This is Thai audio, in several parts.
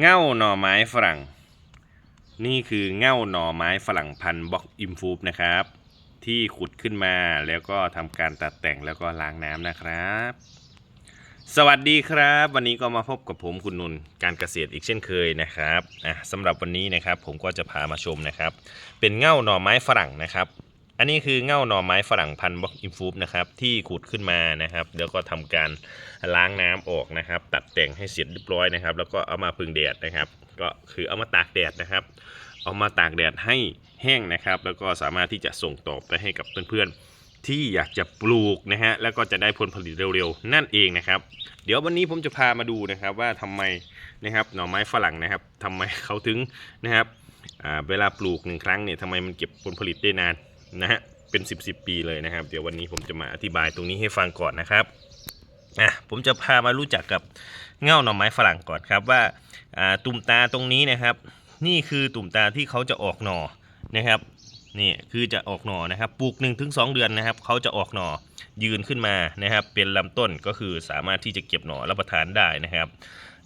เง่าหน่อไม้ฝรั่ง นี่คือเง่าหน่อไม้ฝรั่งพันบล็อกอิมฟูบนะครับ ที่ขุดขึ้นมาแล้วก็ทำการตัดแต่งแล้วก็ล้างน้ำนะครับ สวัสดีครับ วันนี้ก็มาพบกับผมคุณนุนการเกษตรอีกเช่นเคยนะครับอะสำหรับวันนี้นะครับผมก็จะพามาชมนะครับ เป็นเง่าหน่อไม้ฝรั่งนะครับ อันนี้คือเง่าหน่อไม้ฝรั่งพันธุ์บล็อกอิมฟูบนะครับที่ขุดขึ้นมานะครับ แล้วก็ทำการล้างน้ำออกนะครับ ตัดแต่งให้เสร็จเรียบร้อยนะครับ แล้วก็เอามาพึ่งแดดนะครับ ก็คือเอามาตากแดดนะครับ เอามาตากแดดให้แห้งนะครับ แล้วก็สามารถที่จะส่งต่อไปให้กับเพื่อนๆ ที่อยากจะปลูกนะฮะแล้วก็จะได้ผลผลิตเร็วๆ นั่นเองนะครับ เดี๋ยววันนี้ผมจะพามาดูนะครับว่าทำไมนะครับหน่อไม้ฝรั่งนะครับทำไมเขาถึงนะครับเวลาปลูกหนึ่งครั้งเนี่ยทำไมมันเก็บผลผลิตได้นาน นะฮะเป็น10บสปีเลยนะครับ เดี๋ยววันนี้ผมจะมาอธิบายตรงนี้ให้ฟังก่อนนะครับอะผมจะพามารู้จักกับเง่าหน่อไม้ฝรั่งก่อนครับว่าอ่าตุ่มตาตรงนี้นะครับ นี่คือตุ่มตาที่เขาจะออกหน่อนะครับนี่คือจะออกหน่อนะครับปลูก1นถึงสเดือนนะครับเขาจะออกหน่อยืนขึ้นมานะครับ เป็นลำต้นก็คือสามารถที่จะเก็บหน่อรับประทานได้นะครับ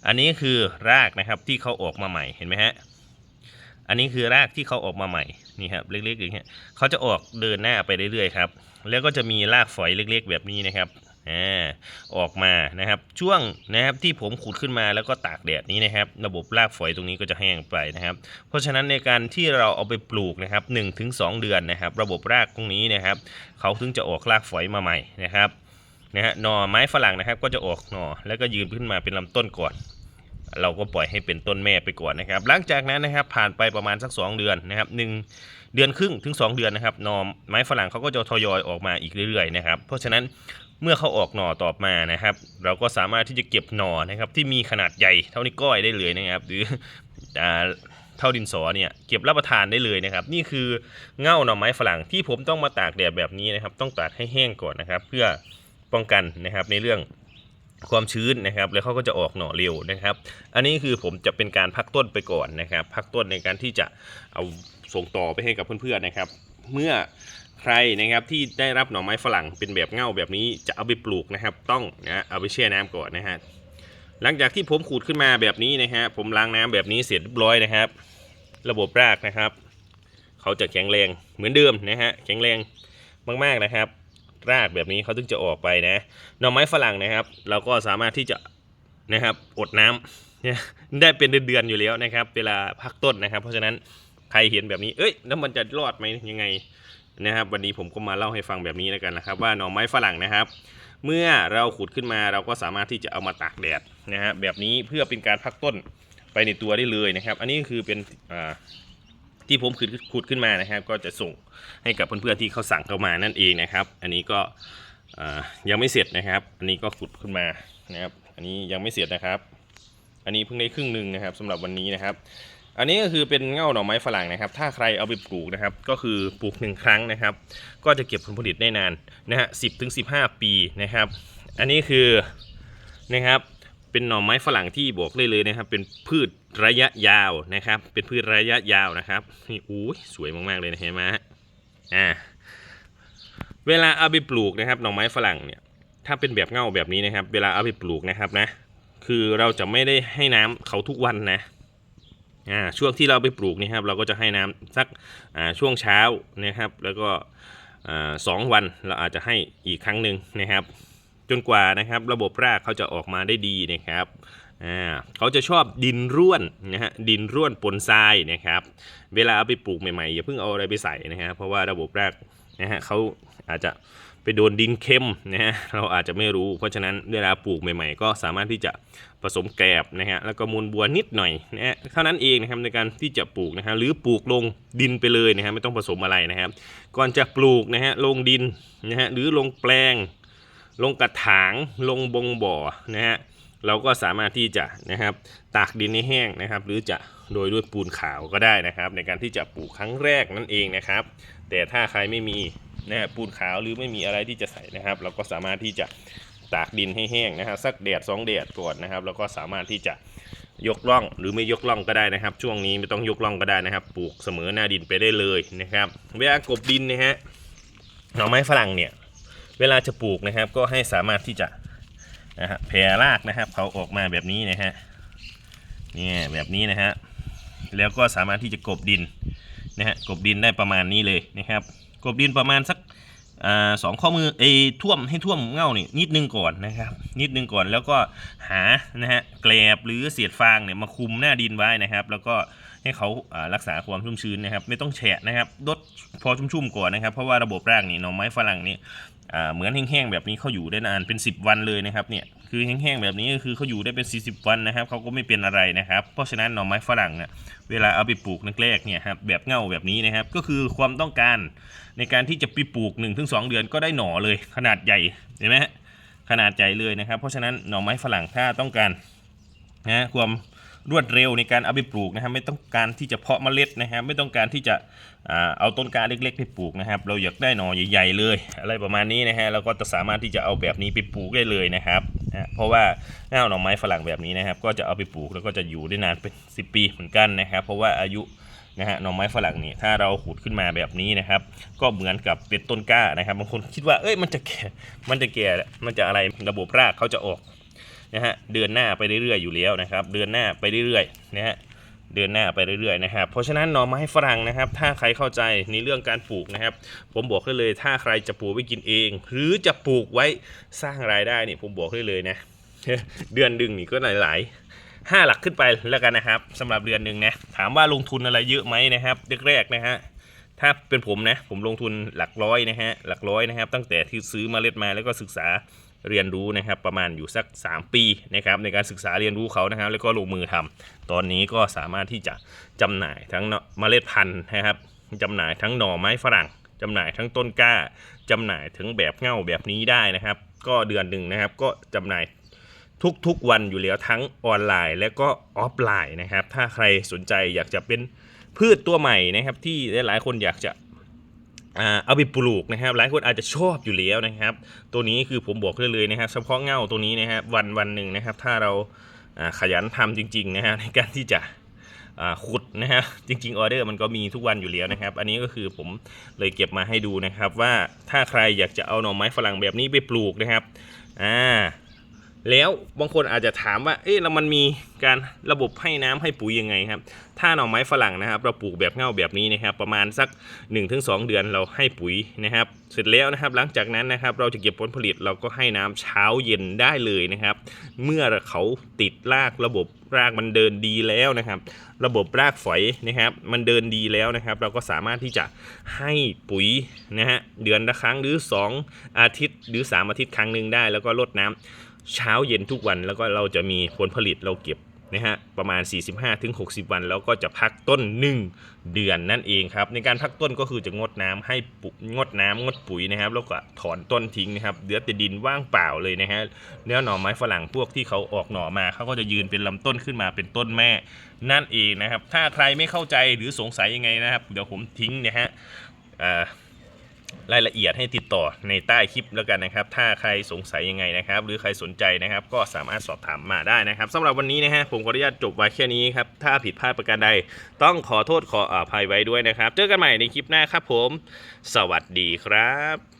อันนี้คือรากนะครับที่เขาออกมาใหม่เห็นไหมฮะ อันนี้คือรากที่เขาออกมาใหม่นี่ครับเล็กๆอย่างเงี้ยเขาจะออกเดินหน้าไปเรื่อยๆครับแล้วก็จะมีรากฝอยเล็กๆ แบบนี้นะครับอ่าออกมานะครับช่วงนะครับที่ผมขุดขึ้นมาแล้วก็ตากแดดนี้นะครับ ระบบรากฝอยตรงนี้ก็จะแห้งไปนะครับ เพราะฉะนั้นในการที่เราเอาไปปลูกนะครับ1ถึง2เดือนนะครับ ระบบรากตรงนี้นะครับเขาถึงจะออกรากฝอยมาใหม่นะครับนะฮะหน่อไม้ฝรั่งนะครับ ก็จะออกหน่อแล้วก็ยืนขึ้นมาเป็นลำต้นก่อน เราก็ปล่อยให้เป็นต้นแม่ไปก่อนนะครับ หลังจากนั้นนะครับผ่านไปประมาณสัก 2 เดือนนะครับหนึ่งเดือนครึ่งถึง 2 เดือนนะครับหน่อไม้ฝรั่งเขาก็จะทยอยออกมาอีกเรื่อยๆนะครับเพราะฉะนั้นเมื่อเขาออกหน่อต่อมานะครับ เราก็สามารถที่จะเก็บหน่อนะครับที่มีขนาดใหญ่เท่านี้ก้อยได้เลยนะครับ หรืออ่าเท่าดินสอเนี่ยเก็บรับประทานได้เลยนะครับ นี่คือเง่าหน่อไม้ฝรั่งที่ผมต้องมาตากแดดแบบนี้นะครับ ต้องตากให้แห้งก่อนนะครับ เพื่อป้องกันนะครับในเรื่อง ความชื้นนะครับแล้วเขาก็จะออกหน่อเร็วนะครับ อันนี้คือผมจะเป็นการพักต้นไปก่อนนะครับ พักต้นในการที่จะเอาส่งต่อไปให้กับเพื่อนๆนะครับ เมื่อใครนะครับที่ได้รับหน่อไม้ฝรั่งเป็นแบบเง่าแบบนี้จะเอาไปปลูกนะครับ ต้องนะเอาไปแช่น้ำก่อนนะฮะหลังจากที่ผมขูดขึ้นมาแบบนี้นะฮะผมล้างน้ำแบบนี้เสร็จเรียบร้อยนะครับ ระบบรากนะครับ เขาจะแข็งแรงเหมือนเดิมนะฮะแข็งแรงมากๆนะครับ รากแบบนี้เขาถึงจะออกไปนะหน่อไม้ฝรั่งนะครับ เราก็สามารถที่จะนะครับอดน้ำได้เป็นเดือนๆอยู่แล้วนะครับ เวลาพักต้นนะครับ เพราะฉะนั้นใครเห็นแบบนี้เอ้ยแล้วมันจะรอดไหมยังไงนะครับ วันนี้ผมก็มาเล่าให้ฟังแบบนี้แล้วกันนะครับ ว่าหน่อไม้ฝรั่งนะครับ เมื่อเราขุดขึ้นมาเราก็สามารถที่จะเอามาตากแดดนะฮะแบบนี้เพื่อเป็นการพักต้นไปในตัวได้เลยนะครับ อันนี้คือเป็นอ่า ที่ผมขุดขุดขึ้นมานะครับ ก็จะส่งให้กับเพื่อนๆที่เขาสั่งเข้ามานั่นเองนะครับ อันนี้ก็ยังไม่เสร็จนะครับ อันนี้ก็ขุดขึ้นมานะครับ อันนี้ยังไม่เสร็จนะครับ อันนี้เพิ่งได้ครึ่งหนึ่งนะครับสำหรับวันนี้นะครับ อันนี้ก็คือเป็นเง่าหน่อไม้ฝรั่งนะครับ ถ้าใครเอาไปปลูกนะครับ ก็คือปลูกหนึ่งครั้งนะครับ ก็จะเก็บผลผลิตได้นานนะฮะสิบถึงสิบห้าปีนะครับ อันนี้คือนะครับ เป็นหน่อไม้ฝรั่งที่บอกเลยเลยนะครับ เป็นพืชระยะยาวนะครับ เป็นพืชระยะยาวนะครับนี่อู้สวยมากๆเลยนะเห็นไหมฮะอ่าเวลาเอาไปปลูกนะครับหน่อไม้ฝรั่งเนี่ย ถ้าเป็นแบบเง่าแบบนี้นะครับ เวลาเอาไปปลูกนะครับนะ คือเราจะไม่ได้ให้น้ำเขาทุกวันนะอ่าช่วงที่เราไปปลูกนี่ครับ เราก็จะให้น้ำสักอ่าช่วงเช้านะครับ แล้วก็อ่าสองวันเราอาจจะให้อีกครั้งหนึ่งนะครับ จนกว่านะครับ ระบบรากเขาจะออกมาได้ดีนะครับเขาจะชอบดินร่วนนะฮะดินร่วนปนทรายนะครับ เวลาเอาไปปลูกใหม่ๆอย่าเพิ่งเอาอะไรไปใส่นะฮะเพราะว่าระบบรากนะฮะเขาอาจจะไปโดนดินเค็มนะฮะเราอาจจะไม่รู้ เพราะฉะนั้นเวลาปลูกใหม่ๆ ก็สามารถที่จะผสมแกลบนะฮะแล้วก็มูลบัวนิดหน่อยนะฮะเท่านั้นเองนะครับในการที่จะปลูกนะฮะหรือปลูกลงดินไปเลยนะฮะไม่ต้องผสมอะไรนะครับ ก่อนจะปลูกนะฮะลงดินนะฮะหรือลงแปลง ลงกระถางลงบงบ่อนะฮะเราก็สามารถที่จะนะครับตากดินให้แห้งนะครับ หรือจะโดยด้วยปูนขาวก็ได้นะครับ ในการที่จะปลูกครั้งแรกนั่นเองนะครับ แต่ถ้าใครไม่มีนะฮะปูนขาวหรือไม่มีอะไรที่จะใส่นะครับ เราก็สามารถที่จะตากดินให้แห้งนะฮะสักแดดสองแดดก่อนนะครับแล้วก็สามารถที่จะยกล่องหรือไม่ยกล่องก็ได้นะครับ ช่วงนี้ไม่ต้องยกล่องก็ได้นะครับ ปลูกเสมอหน้าดินไปได้เลยนะครับเวลากบดินนะฮะหน่อไม้ฝรั่งเนี่ย เวลาจะปลูกนะครับ ก็ให้สามารถที่จะนะฮะแผ่รากนะครับเขาออกมาแบบนี้นะฮะเนี่ยแบบนี้นะฮะแล้วก็สามารถที่จะกบดินนะฮะกบดินได้ประมาณนี้เลยนะครับ กบดินประมาณสักอสองข้อมือเอยท่วมให้ท่วมเง่านี่นิดนึงก่อนนะครับ นิดนึงก่อนแล้วก็หานะฮะแกลบหรือเศษฟางเนี่ยมาคุมหน้าดินไว้นะครับ แล้วก็ให้เขาารักษาความชุ่มชื้นนะครับ ไม่ต้องแฉะนะครับดดพอชุ่มๆก่อนนะครับ เพราะว่าระบบรากนี่หน่อไม้ฝรั่งนี่ เหมือนแห้งๆแบบนี้เขาอยู่ได้นานเป็น 10 วันเลยนะครับเนี่ยคือแห้งๆแบบนี้ก็คือเขาอยู่ได้เป็น 40 วันนะครับเขาก็ไม่เป็นอะไรนะครับ เพราะฉะนั้นหน่อไม้ฝรั่งเนี่ยเวลาเอาไปปลูกแรกๆเนี่ยครับแบบเง่าแบบนี้นะครับ ก็คือความต้องการในการที่จะไปปลูก 1-2 เดือนก็ได้หน่อเลยขนาดใหญ่เห็นไหมขนาดใหญ่เลยนะครับ เพราะฉะนั้นหน่อไม้ฝรั่งถ้าต้องการนะความ รวดเร็วในการเอาไปปลูกนะครับไม่ต้องการที่จะเพาะเมล็ดนะครับไม่ต้องการที่จะเอาต้นกล้าเล็กๆไปปลูกนะครับ เราอยากได้หน่อใหญ่ ๆ เลย อะไรประมาณนี้นะฮะเราก็จะสามารถที่จะเอาแบบนี้ไปปลูกได้เลยนะครับเพราะว่าเง่าหน่อไม้ฝรั่งแบบนี้นะครับ ก็จะเอาไปปลูกแล้วก็จะอยู่ได้นานเป็น 10 ปีเหมือนกันนะครับ เพราะว่าอายุนะฮะหน่อไม้ฝรั่งนี่ถ้าเราขุดขึ้นมาแบบนี้นะครับ ก็เหมือนกับเป็นต้นกล้านะครับบางคนคิดว่าเอ้ยมันจะแก่มันจะแก่มันจะอะไรระบบรากเขาจะออก นะฮะเดือนหน้าไปเรื่อยๆอยู่แล้วนะครับ เดือนหน้าไปเรื่อยๆนะฮะเดือนหน้าไปเรื่อยๆนะครับเพราะฉะนั้นหน่อไม้ฝรั่งนะครับ ถ้าใครเข้าใจในเรื่องการปลูกนะครับ ผมบอกได้เลยถ้าใครจะปลูกไว้กินเอง หรือจะปลูกไว้สร้างรายได้นี่ผมบอกได้เลยนะเดือนดึงนี่ก็หลายๆห้าหลักขึ้นไปแล้วกันนะครับสำหรับเดือนหนึ่งนะถามว่าลงทุนอะไรเยอะไหมนะครับแรกๆนะฮะถ้าเป็นผมนะผมลงทุนหลักร้อยนะฮะหลักร้อยนะครับ ตั้งแต่ที่ซื้อเมาเล็ดมาแล้วก็ศึกษา เรียนรู้นะครับประมาณอยู่สัก 3 ปีนะครับในการศึกษาเรียนรู้เขานะครับแล้วก็ลงมือทำตอนนี้ก็สามารถที่จะจำหน่ายทั้งเมล็ดพันธุ์นะครับจำหน่ายทั้งหน่อไม้ฝรั่งจำหน่ายทั้งต้นกล้าจำหน่ายถึงแบบเง่าแบบนี้ได้นะครับ ก็เดือนหนึ่งนะครับ ก็จำหน่ายทุกๆวันอยู่แล้วทั้งออนไลน์และก็ออฟไลน์นะครับ ถ้าใครสนใจอยากจะเป็นพืชตัวใหม่นะครับ ที่หลายๆคนอยากจะ เอาไปปลูกนะครับ หลายคนอาจจะชอบอยู่แล้วนะครับ ตัวนี้คือผมบอกได้เลยนะครับ เฉพาะเง่าตัวนี้นะครับวันวันหนึ่งนะครับ ถ้าเราขยันทำจริง ๆ นะฮะในการที่จะขุดนะฮะจริงๆออเดอร์มันก็มีทุกวันอยู่แล้วนะครับ อันนี้ก็คือผมเลยเก็บมาให้ดูนะครับ ว่าถ้าใครอยากจะเอาหน่อไม้ฝรั่งแบบนี้ไปปลูกนะครับอ่า แล้วบางคนอาจจะถามว่า เอ๊ะแล้วมันมีการระบบให้น้ำให้ปุ๋ยยังไงครับ ถ้าหน่อไม้ฝรั่งนะครับ เราปลูกแบบเง่าแบบนี้นะครับ ประมาณสัก 1-2 เดือนเราให้ปุ๋ยนะครับ เสร็จแล้วนะครับ หลังจากนั้นนะครับ เราจะเก็บผลผลิตเราก็ให้น้ำเช้าเย็นได้เลยนะครับ เมื่อเขาติดรากระบบรากมันเดินดีแล้วนะครับ ระบบรากฝอยนะครับ มันเดินดีแล้วนะครับ เราก็สามารถที่จะให้ปุ๋ยนะฮะเดือนละครั้งหรือ 2 อาทิตย์หรือ 3 อาทิตย์ครั้งหนึ่งได้ แล้วก็ลดน้ำ เช้าเย็นทุกวันแล้วก็เราจะมีผลผลิตเราเก็บนะฮะประมาณ 45-60 วัน แล้วก็จะพักต้น 1 เดือนนั่นเองครับ ในการพักต้นก็คือจะงดน้ำให้ปุงดน้ำงดปุ๋ยนะครับ แล้วก็ถอนต้นทิ้งนะครับเหลือแต่ดินว่างเปล่าเลยนะฮะเนื้อหน่อไม้ฝรั่งพวกที่เขาออกหน่อมาเขาก็จะยืนเป็นลำต้นขึ้นมาเป็นต้นแม่นั่นเองนะครับ ถ้าใครไม่เข้าใจหรือสงสัยยังไงนะครับ เดี๋ยวผมทิ้งนะฮะอ่า รายละเอียดให้ติดต่อในใต้คลิปแล้วกันนะครับ ถ้าใครสงสัยยังไงนะครับ หรือใครสนใจนะครับ ก็สามารถสอบถามมาได้นะครับสำหรับวันนี้นะฮะผมขออนุญาตจบไว้แค่นี้ครับ ถ้าผิดพลาดประการใด ต้องขอโทษขออภัยไว้ด้วยนะครับ เจอกันใหม่ในคลิปหน้าครับผม สวัสดีครับ